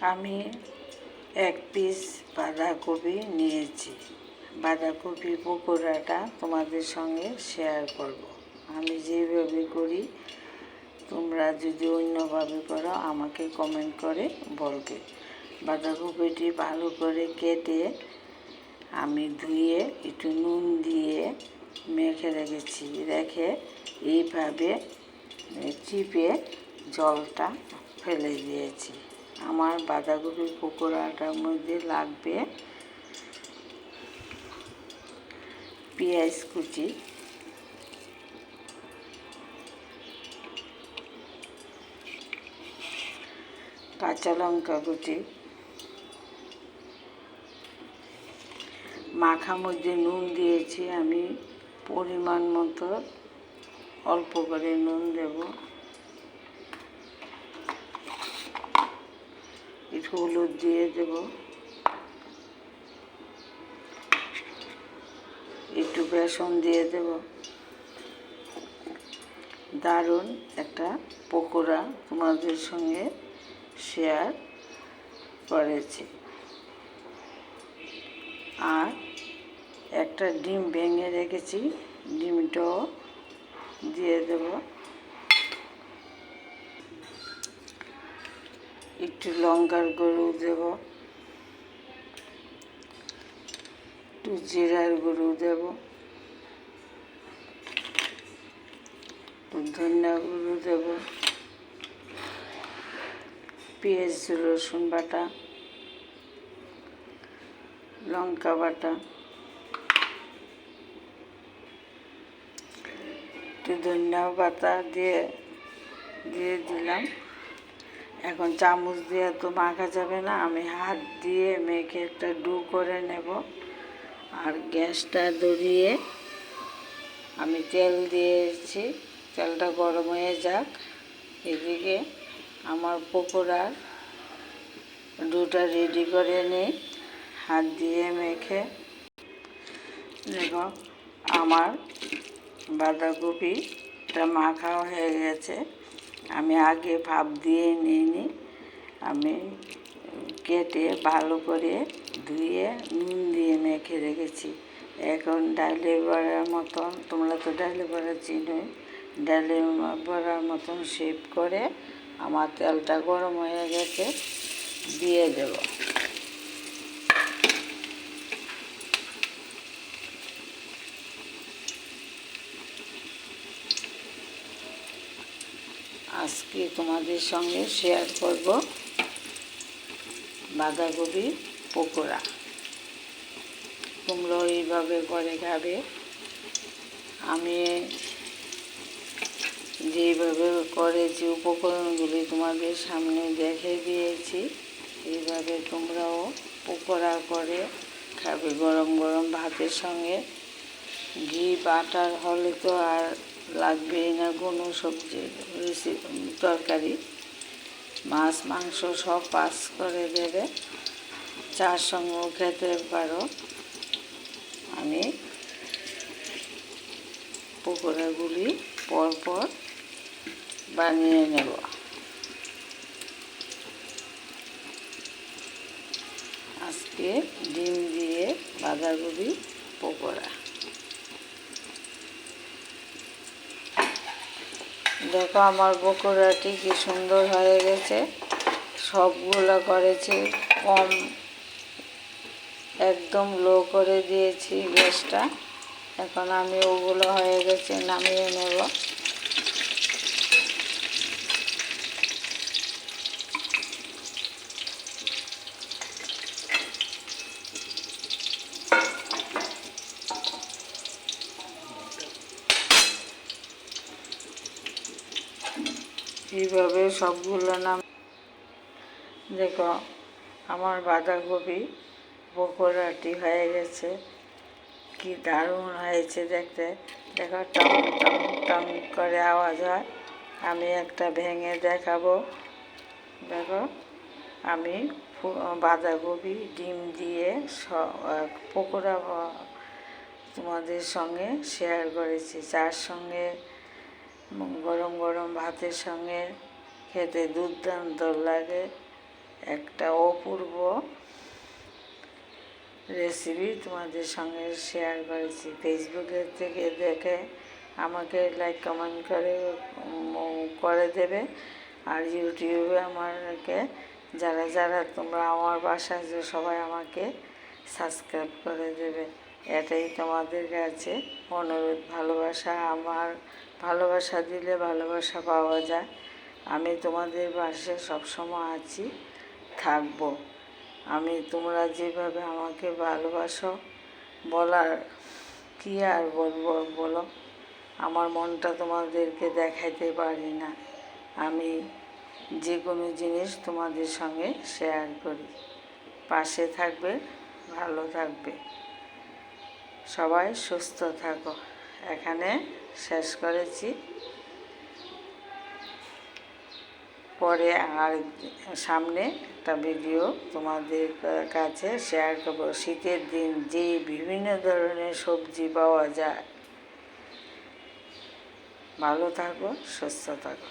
আমি এক পিস বাঁধাকপি নিয়েছি। বাঁধাকপি পকোড়াটা তোমাদের সঙ্গে শেয়ার করব। আমি যেভাবে করি, তোমরা যদি অন্যভাবে করো, আমাকে কমেন্ট করে বলবে। বাঁধাকপিটি ভালো করে কেটে আমি ধুয়ে, একটু নুন দিয়ে মেখে রেখেছি। রেখে এইভাবে চিপে জলটা ফেলে দিয়েছি। আমার বাঁধাকপির পকোড়াটার মধ্যে লাগবে পেঁয়াজ কুচি। কাঁচা লঙ্কা কুচি। মাখা মধ্যে নুন দিয়েছি, আমি পরিমাণ মতো অল্প করে নুন দেব। একটু হলুদ দিয়ে দেব। একটু বেসন দিয়ে দেব। দারুণ একটা পকোড়া তোমাদের সঙ্গে শেয়ার করেছি। আর একটা ডিম ভেঙে রেখেছি, ডিমটাও দিয়ে দেব। একটু লঙ্কার গরু দেব। একটু জিরার গরু দেব। ধনিয়া গুঁড়ো দেব। পেঁয়াজ, রসুন বাটা, লঙ্কা বাটা। একটু ধনিয়া পাতা দিয়ে দিয়ে দিলাম। এখন চামচ দিয়ে তো মাখা যাবে না, আমি হাত দিয়ে মেখে একটা ডু করে নেব। আর গ্যাসটা ধরিয়ে আমি তেল দিয়েছি, তেলটা গরম হয়ে যাক। এদিকে আমার পকোড়ার ডুটা রেডি করে নিই, হাত দিয়ে মেখে দেখো আমার বাঁধাকপিটা মাখা হয়ে গেছে। আমি আগে ভাপ দিয়ে নিইনি আমি কেটে ভালো করে ধুয়ে নুন দিয়ে মেখে রেখেছি। এখন ডালের বড়ার মতন, তোমরা তো ডালের বড়া চিনোই ডালের বড়ার মতন শেপ করে আমার তেলটা গরম হয়ে গেছে, দিয়ে দেব। আজকে তোমাদের সঙ্গে শেয়ার করব বাঁধাকপি পকোড়া। তোমরাও এইভাবে করে খাবে। আমি যেইভাবে করেছি উপকরণগুলি তোমাদের সামনে দেখে দিয়েছি, এইভাবে তোমরাও পকোড়া করে খাবে। গরম গরম ভাতের সঙ্গে ঘি, বাটার হলে তো আর লাগবেই না কোনো সবজি তরকারি। মাছ, মাংস সব পাস করে দেবে। চার সঙ্গেও খেতে পারো। আমি পকোড়াগুলি পরপর বানিয়ে নেব। আজকে ডিম দিয়ে বাঁধাকপি পকোড়া। দেখো আমার বকুড়াটি কি সুন্দর হয়ে গেছে। সবগুলো করেছি, কম একদম লো করে দিয়েছি গ্যাসটা। এখন আমি ওগুলো হয়ে গেছে নামিয়ে নেব। এইভাবে সবগুলো নাম দেখো, আমার বাঁধাকপি পকোড়াটি হয়ে গেছে। কি দারুণ হয়েছে দেখতে। দেখো টং টং টং করে আওয়াজ হয়। আমি একটা ভেঙে দেখাবো। দেখো, আমি বাঁধাকপি, ডিম দিয়ে পকোড়া তোমাদের সঙ্গে শেয়ার করেছি। যার সঙ্গে গরম গরম ভাতের সঙ্গে খেতে দুর্দান্ত লাগে। একটা অপূর্ব রেসিপি তোমাদের সঙ্গে শেয়ার করেছি। ফেসবুকের থেকে দেখে আমাকে লাইক কমেন্ট করে করে দেবে। আর ইউটিউবে আমাকে, যারা যারা তোমরা আমার বাসায় যে সবাই আমাকে সাবস্ক্রাইব করে দেবে। এটাই তোমাদের কাছে অনুরোধ, ভালোবাসা, আমার ভালোবাসা দিলে ভালোবাসা পাওয়া যায়। আমি তোমাদের পাশে সবসময় আছি, থাকব। আমি তোমরা যেভাবে আমাকে ভালোবাসো, বলার কি আর বলব বলো? আমার মনটা তোমাদেরকে দেখাইতে পারি না। আমি যে কোনো জিনিস তোমাদের সঙ্গে শেয়ার করি। পাশে থাকবে, ভালো থাকবে। সবাই সুস্থ থাকো। এখানে শেষ করেছি। পরে আর সামনে একটা ভিডিও তোমাদের কাছে শেয়ার করব। শীতের দিন যে বিভিন্ন ধরনের সবজি পাওয়া যায়। ভালো থাকো, সুস্থ থাকো।